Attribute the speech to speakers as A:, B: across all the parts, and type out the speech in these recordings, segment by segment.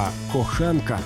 A: а коханка.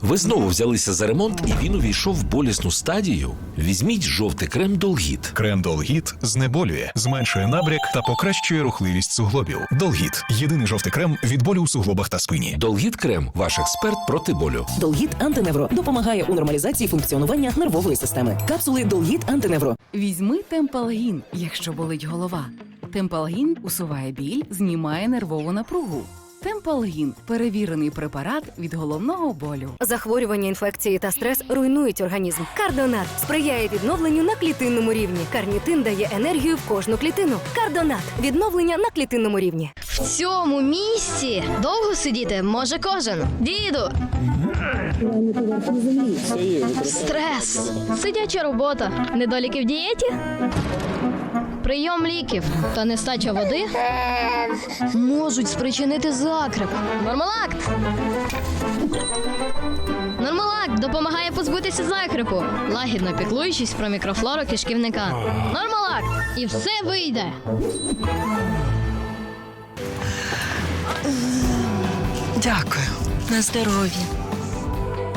B: Ви знову взялися за ремонт, і він увійшов в болісну стадію. Візьміть жовтий крем Долгіт.
C: Крем Долгіт знеболює, зменшує набряк та покращує рухливість суглобів. Долгіт єдиний жовтий крем від болю у суглобах та спині.
B: Долгіт крем ваш експерт проти болю.
D: Долгіт антиневро допомагає у нормалізації функціонування нервової системи. Капсули Долгіт антиневро.
E: Візьми темпалгін, якщо болить голова. Темпалгін усуває біль, знімає нервову напругу. Темпалгін перевірений препарат від головного болю.
F: Захворювання, інфекції та стрес руйнують організм. Кардонат сприяє відновленню на клітинному рівні. Карнітин дає енергію в кожну клітину. Кардонат відновлення на клітинному рівні.
G: В цьому місці довго сидіти може кожен. Діду. Стрес. Сидяча робота. Недоліки в дієті. Прийом ліків та нестача води можуть спричинити закреп. Нормалакт. Нормалакт допомагає позбутися закрепу, лагідно піклуючись про мікрофлору кишківника. Нормалакт! І все вийде.
H: Дякую. На здоров'я.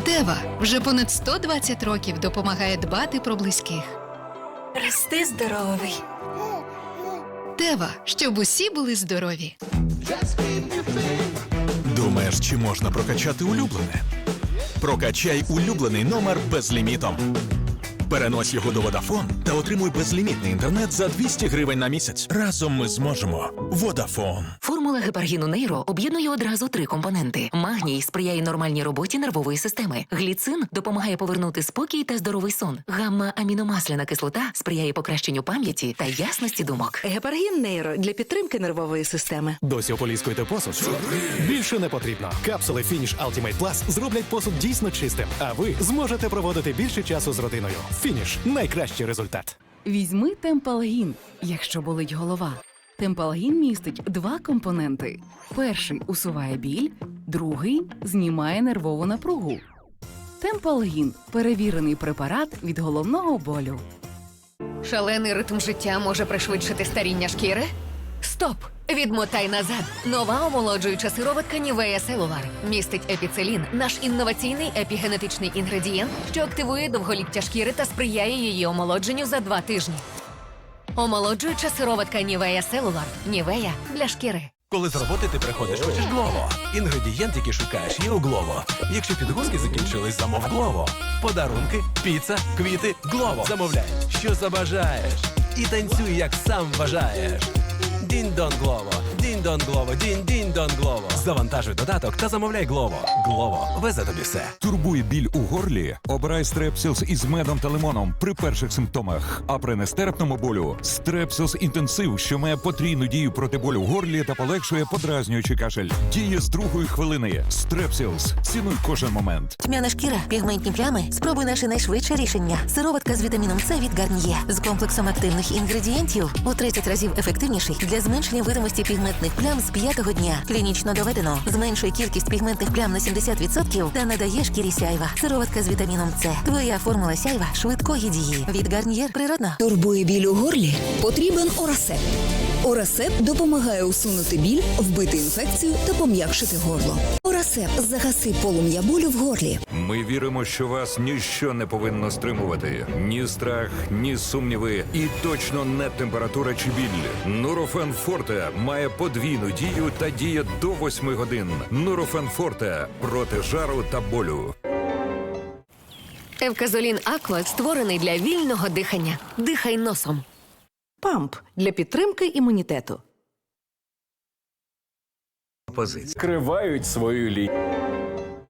H: Тева вже понад 120 років допомагає дбати про близьких.
F: Рости здоровий.
H: Тева, щоб усі були здорові.
C: Думаєш, чи можна прокачати улюблене? Прокачай улюблений номер безлімітом. Перенось його до Vodafone та отримуй безлімітний інтернет за 200 гривень на місяць. Разом ми зможемо. Vodafone.
D: Формула гепаргіну нейро об'єднує одразу три компоненти: магній сприяє нормальній роботі нервової системи. Гліцин допомагає повернути спокій та здоровий сон. Гамма-аміномасляна кислота сприяє покращенню пам'яті та ясності думок.
I: Гепаргін нейро для підтримки нервової системи.
J: Досі ополіскуєте посуд? Більше не потрібно. Капсули Finish Ultimate Plus зроблять посуд дійсно чистим, а ви зможете проводити більше часу з родиною. Фініш найкращий результат.
E: Візьми темпалгін, якщо болить голова. Темпалгін містить два компоненти: перший усуває біль, другий знімає нервову напругу. Темпалгін перевірений препарат від головного болю.
I: Шалений ритм життя може пришвидшити старіння шкіри? Стоп! Відмотай назад. Нова омолоджуюча сироватка Нівея Селулар містить епіцелін, наш інноваційний епігенетичний інгредієнт, що активує довголіття шкіри та сприяє її омолодженню за два тижні. Омолоджуюча сироватка Нівея Селулар. Нівея для шкіри.
J: Коли з роботи ти приходиш, хочеш Глово. Інгредієнт, який шукаєш, є у Глово. Якщо підгузки закінчились, замов Глово. Подарунки, піца, квіти, Глово. Замовляй, що забажаєш. І танцюй, як сам бажаєш. Дін-дон Глово, дін-дон Глово, дін-дін-дон Глово. Завантажуй додаток та замовляй Глово. Глово везе тобі все.
K: Турбує біль у горлі? Обирай стрепсілс із медом та лимоном при перших симптомах. А при нестерпному болю стрепсілс інтенсив, що має потрійну дію проти болю в горлі та полегшує подразнюючий кашель. Діє з другої хвилини. Стрепсілс. Цінуй кожен момент.
D: Тьмяна шкіра, пігментні плями. Спробуй наше найшвидше рішення. Сироватка з вітаміном С від Гарніє з комплексом активних інгредієнтів у 30 разів ефективніший для зменшення видимості пігментних плям з п'ятого дня. Клінічно доведено. Зменшує кількість пігментних плям на 70% та надає шкірі сяйва. Сироватка з вітаміном С. Твоя формула сяйва швидкої дії. Від Гарнієр природна.
L: Турбує біль у горлі? Потрібен Орасеп. Орасеп допомагає усунути біль, вбити інфекцію та пом'якшити горло. Орасеп загаси полум'я болю в горлі.
K: Ми віримо, що вас ніщо не повинно стримувати. Ні страх, ні сумніви, і точно не температура чи біль. Нурофен Форте має подвійну дію та діє до 8 годин. Нурофен Форте проти жару та болю.
I: Евказолін Аква створений для вільного дихання. Дихай носом. Памп для підтримки імунітету.
J: кривають свою лінію.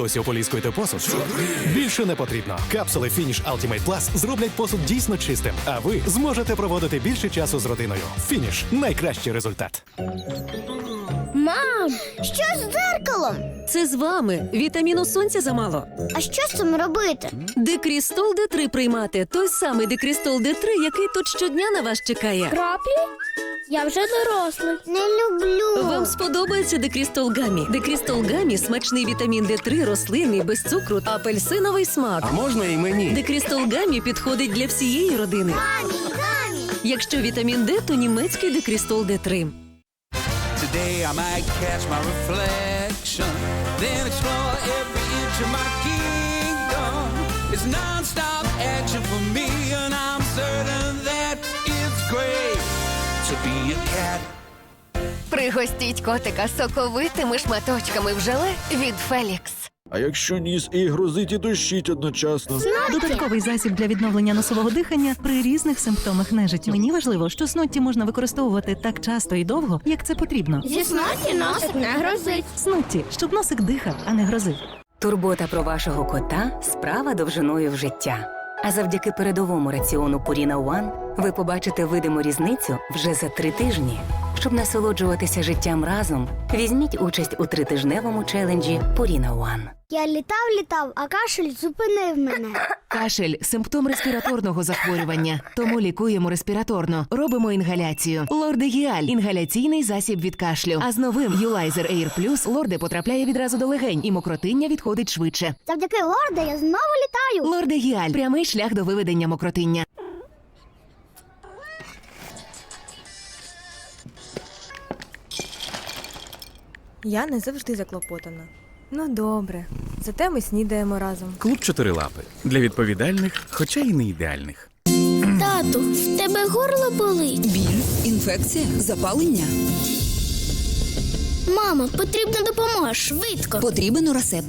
J: Досі ополіскуєте посуд? Більше не потрібно. Капсули Finish Ultimate Plus зроблять посуд дійсно чистим, а ви зможете проводити більше часу з родиною. Фініш найкращий результат.
A: Мам, що з дзеркалом?
M: Це з вами. Вітаміну сонця замало.
A: А що з цим робити?
M: Декрістол Д3 приймати. Той самий Декрістол Д3, який тут щодня на вас чекає.
A: Краплі? Я вже дорослий. Не люблю.
M: Вам сподобається Декрістол Гамі. Декрістол Гамі – смачний вітамін Д3, рослинний, без цукру, апельсиновий смак.
N: А можна і мені?
M: Декрістол Гамі підходить для всієї родини.
A: Гамі, гамі.
M: Якщо вітамін Д, то німецький Декрістол Д3.
N: Today I might catch my reflection, then explore every inch of my kingdom. It's non-stop action for me, and I'm certain that it's great to be a cat.
I: Пригостіть котика соковитими шматочками в желе від Фелікс.
O: А якщо ніс і грозить і дощить одночасно?
P: Додатковий засіб для відновлення носового дихання при різних симптомах нежиттю. Мені важливо, що снотті можна використовувати так часто і довго, як це потрібно.
A: Зі сноті носик не грозить.
P: Снотті, щоб носик дихав, а не грозив.
F: Турбота про вашого кота справа довжиною в життя. А завдяки передовому раціону Purina One ви побачите видиму різницю вже за три тижні. Щоб насолоджуватися життям разом, візьміть участь у тритижневому челенджі Purina One.
A: Я літав, літав, а кашель зупинив мене.
Q: Кашель симптом респіраторного захворювання, тому лікуємо респіраторно. Робимо інгаляцію. Лордегіаль інгаляційний засіб від кашлю. А з новим Юлайзер Air Plus лорде потрапляє відразу до легень, і мокротиння відходить швидше.
A: Завдяки лорда я знову літаю.
Q: Лордегіаль прямий шлях до виведення мокротиння.
R: Я не завжди заклопотана. Ну добре, зате ми снідаємо разом.
N: Клуб чотирилапи для відповідальних, хоча й не ідеальних.
A: Тату, в тебе горло болить.
M: Біль, інфекція, запалення.
A: Мамо, потрібна допомога швидко.
M: Потрібен Орасеп.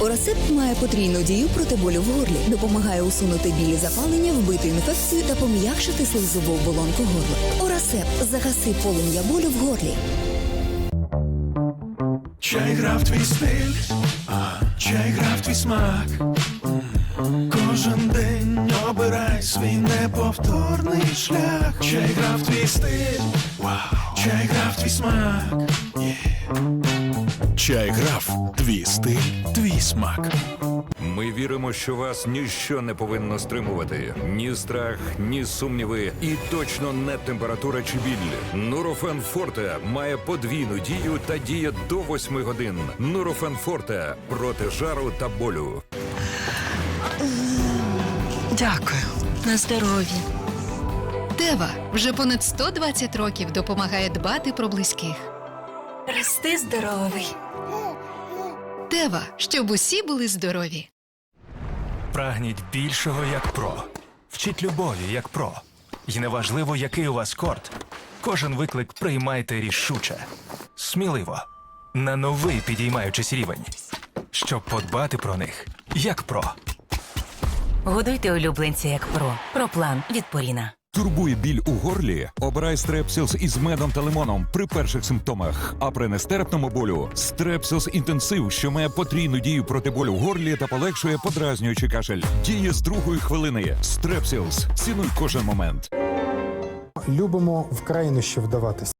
M: Орасеп має потрійну дію проти болю в горлі, допомагає усунути білі запалення, вбити інфекцію та пом'якшити слизову оболонку горла. Орасеп загаси полум'я болю в горлі.
C: Чай грав твій стиль, чай грав твій смак. Кожен день обирай свій неповторний шлях. Чай грав твій стиль, чай грав твій смак. Чай грав твій стиль, твій смак.
K: Ми віримо, що вас ніщо не повинно стримувати. Ні страх, ні сумніви, і точно не температура чи біль. Нурофен Форте має подвійну дію та діє до 8 годин. Нурофен Форте проти жару та болю.
H: Дякую. На здоров'я. Тева вже понад 120 років допомагає дбати про близьких.
M: Рости здоровий.
H: Тева, щоб усі були здорові.
N: Прагніть більшого як про. Вчіть любові як про. І неважливо, який у вас корт. Кожен виклик приймайте рішуче. Сміливо. На новий підіймаючись рівень. Щоб подбати про них як про.
F: Годуйте улюбленця як про. Про план від Поріна.
K: Турбує біль у горлі? Обирай стрепсілс із медом та лимоном при перших симптомах. А при нестерпному болю стрепсілс інтенсив, що має потрійну дію проти болю в горлі та полегшує подразнюючий кашель. Діє з другої хвилини. Стрепсілс. Цінуй кожен момент.
O: Любимо в крайнощі вдаватись.